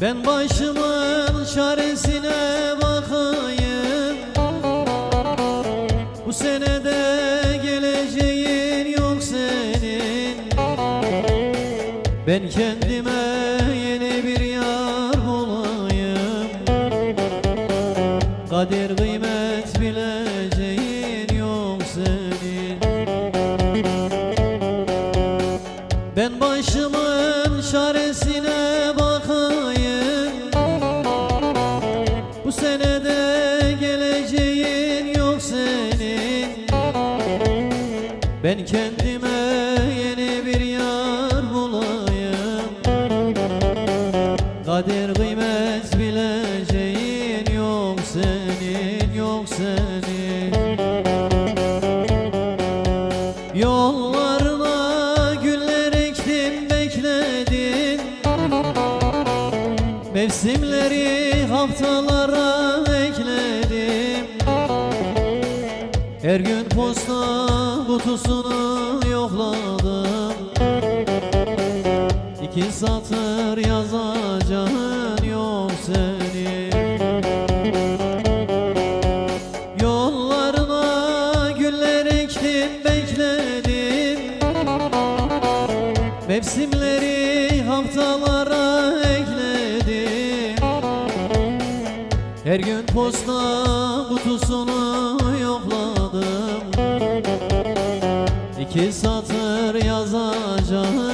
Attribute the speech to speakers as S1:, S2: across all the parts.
S1: Ben başımın çaresine bakayım. Bu senede geleceğin yok senin. Ben kendime yeni bir yar bulayım Kadir kıymet bileceğin yok senin. Ben başımın Bu senede geleceğin yok senin. Ben kendime yeni bir yar bulayım Kadir kıymet bileceğin yok senin yok senin Mevsimleri haftalara ekledim. Her gün posta kutusunu yokladım. İki satır yazacağın yok senin. Yollarına güller ektim bekledim. Mevsimleri Her gün posta kutusunu yokladım. İki satır yazacağın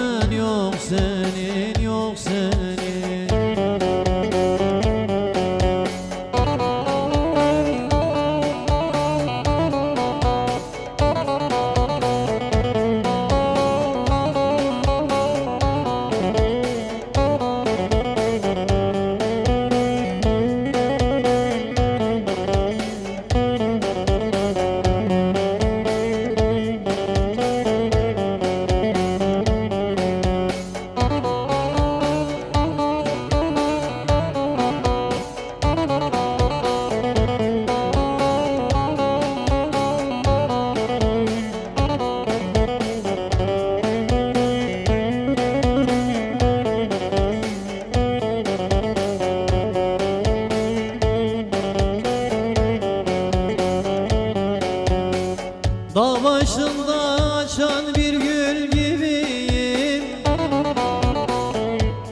S1: Dağ başında açan bir gül gibiyim.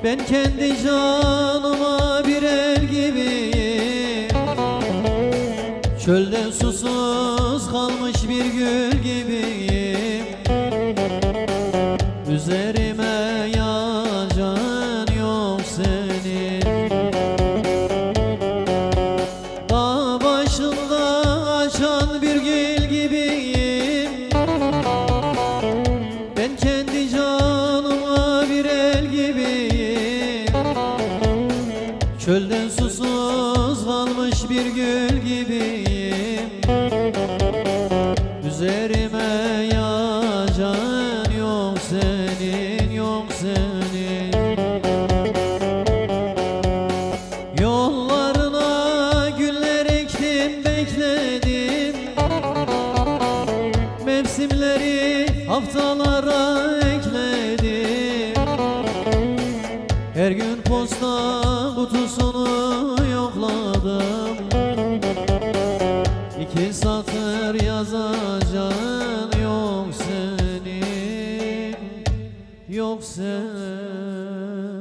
S1: Ben kendi canıma bir el gibiyim. Çölde susuz Açılmış bir gül gibiyim. Üzerime yağacağın yok senin yok senin. Yollarına güller ektim bekledim. Mevsimleri haftalara ekledim. Her gün posta kutusu şiir yazacağın yok senin Yok senin.